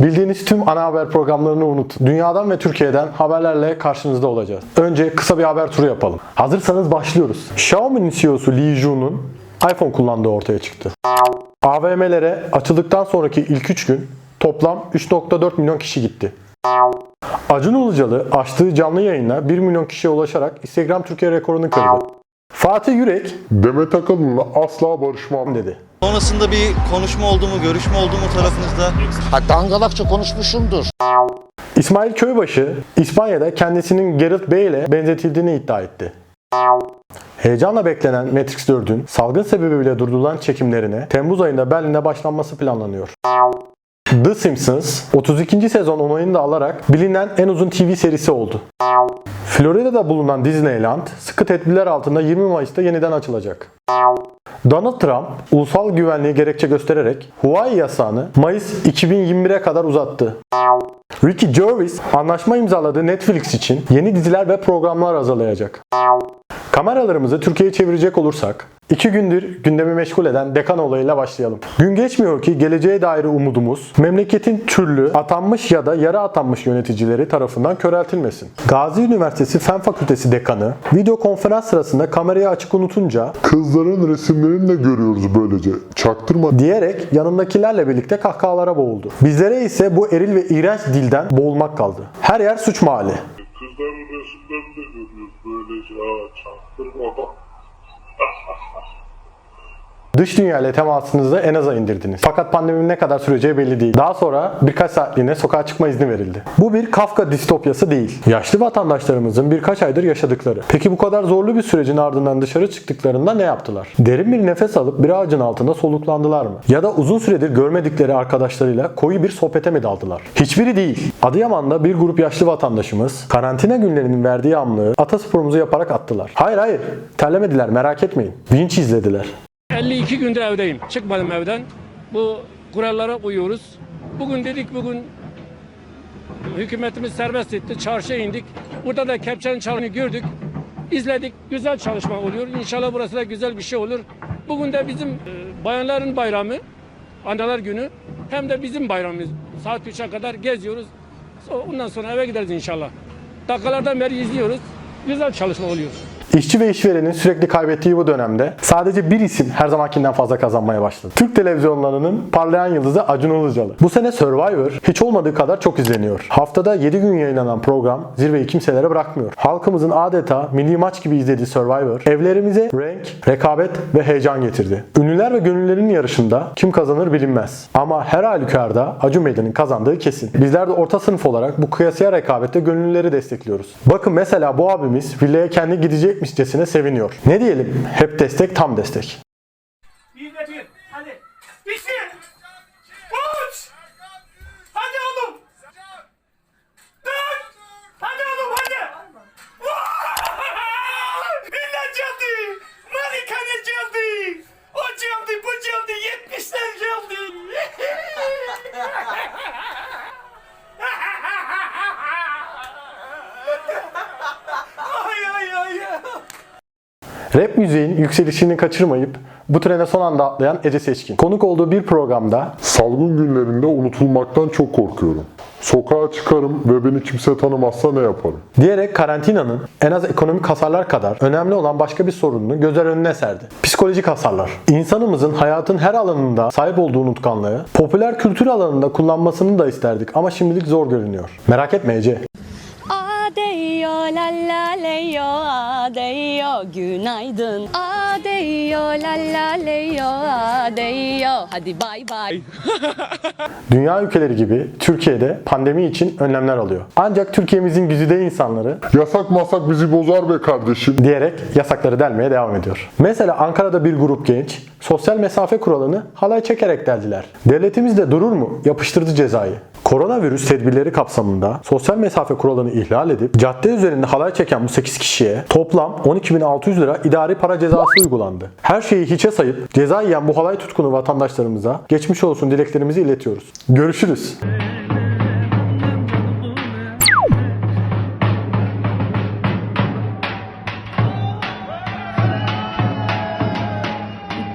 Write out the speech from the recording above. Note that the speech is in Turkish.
Bildiğiniz tüm ana haber programlarını unut. Dünyadan ve Türkiye'den haberlerle karşınızda olacağız. Önce kısa bir haber turu yapalım. Hazırsanız başlıyoruz. Xiaomi'nin CEO'su Li Jun'un iPhone kullandığı ortaya çıktı. AVM'lere açıldıktan sonraki ilk 3 gün toplam 3.4 milyon kişi gitti. Acun Ilıcalı açtığı canlı yayınla 1 milyon kişiye ulaşarak Instagram Türkiye rekorunu kırdı. Fatih Yürek Demet Akalın'la asla barışmam dedi. Sonrasında bir konuşma oldu mu, görüşme oldu mu tarafınızda? Ha, dangalakça konuşmuşumdur. İsmail Köybaşı İspanya'da kendisinin Gareth Bale ile benzetildiğini iddia etti. Heyecanla beklenen Matrix 4'ün salgın sebebiyle durdurulan çekimlerine Temmuz ayında Berlin'de başlanması planlanıyor. The Simpsons 32. sezon onayını da alarak bilinen en uzun TV serisi oldu. Florida'da bulunan Disneyland sıkı tedbirler altında 20 Mayıs'ta yeniden açılacak. Donald Trump ulusal güvenliği gerekçe göstererek Hawaii yasağını Mayıs 2021'e kadar uzattı. Ricky Gervais anlaşma imzaladığı Netflix için yeni diziler ve programlar hazırlayacak. Kameralarımızı Türkiye'ye çevirecek olursak, iki gündür gündemi meşgul eden dekan olayıyla başlayalım. Gün geçmiyor ki geleceğe dair umudumuz, memleketin türlü atanmış ya da yarı atanmış yöneticileri tarafından köreltilmesin. Gazi Üniversitesi Fen Fakültesi dekanı, video konferans sırasında kamerayı açık unutunca Kızların resimlerini de görüyoruz böylece. Çaktırma. diyerek yanındakilerle birlikte kahkahalara boğuldu. Bizlere ise bu eril ve iğrenç dilden boğulmak kaldı. Her yer suç mahalli. Kızların resimlerini de görüyoruz böylece. Ha, çaktırmadan. Dış dünya ile temasınızı en aza indirdiniz. Fakat pandeminin ne kadar süreceği belli değil. Daha sonra birkaç saatliğine sokağa çıkma izni verildi. Bu bir Kafka distopyası değil. Yaşlı vatandaşlarımızın birkaç aydır yaşadıkları. Peki bu kadar zorlu bir sürecin ardından dışarı çıktıklarında ne yaptılar? Derin bir nefes alıp bir ağacın altında soluklandılar mı? Ya da uzun süredir görmedikleri arkadaşlarıyla koyu bir sohbete mi daldılar? Hiçbiri değil. Adıyaman'da bir grup yaşlı vatandaşımız karantina günlerinin verdiği amlığı atasporumuzu yaparak attılar. Hayır hayır terlemediler merak etmeyin. Vinç izlediler. 52 gündür evdeyim. Çıkmadım evden. Bu kurallara uyuyoruz. Bugün dedik bugün hükümetimiz serbest etti. Çarşıya indik. Burada da kepçenin çalını gördük. İzledik. Güzel çalışma oluyor. İnşallah burası da güzel bir şey olur. Bugün de bizim e, bayanların bayramı, anneler günü hem de bizim bayramımız. Saat 3'e kadar geziyoruz. Ondan sonra eve gideriz inşallah. Dakikalardan beri izliyoruz. Güzel çalışma oluyor. İşçi ve işverenin sürekli kaybettiği bu dönemde sadece bir isim her zamankinden fazla kazanmaya başladı. Türk televizyonlarının parlayan yıldızı Acun Ilıcalı. Bu sene Survivor hiç olmadığı kadar çok izleniyor. Haftada 7 gün yayınlanan program zirveyi kimselere bırakmıyor. Halkımızın adeta milli maç gibi izlediği Survivor evlerimize renk, rekabet ve heyecan getirdi. Ünlüler ve gönüllülerin yarışında kim kazanır bilinmez. Ama her halükarda Acun Bey'in kazandığı kesin. Bizler de orta sınıf olarak bu kıyasıya rekabette gönüllüleri destekliyoruz. Bakın mesela bu abimiz villaya kendi gidecekmişçesine seviniyor. Ne diyelim? Hep destek tam destek. Rap müziğin yükselişini kaçırmayıp bu trene son anda atlayan Ece Seçkin. Konuk olduğu bir programda Salgın günlerinde unutulmaktan çok korkuyorum. Sokağa çıkarım ve beni kimse tanımazsa ne yaparım? diyerek karantinanın en az ekonomik hasarlar kadar önemli olan başka bir sorununu gözler önüne serdi. Psikolojik hasarlar. İnsanımızın hayatın her alanında sahip olduğu unutkanlığı popüler kültür alanında kullanmasını da isterdik ama şimdilik zor görünüyor. Merak etme Ece. Adeyo la la leyo adeyo günaydın Adeyo la la leyo adeyo hadi bay bay Dünya ülkeleri gibi Türkiye'de pandemi için önlemler alıyor. Ancak Türkiye'mizin güzide insanları Yasak masak bizi bozar be kardeşim. diyerek yasakları delmeye devam ediyor. Mesela Ankara'da bir grup genç sosyal mesafe kuralını halay çekerek deldiler. Devletimiz de durur mu? Yapıştırdı cezayı. Koronavirüs tedbirleri kapsamında sosyal mesafe kuralını ihlal edip cadde üzerinde halay çeken bu 8 kişiye toplam 12.600 lira idari para cezası uygulandı. Her şeyi hiçe sayıp ceza yiyen bu halay tutkunu vatandaşlarımıza geçmiş olsun dileklerimizi iletiyoruz. Görüşürüz.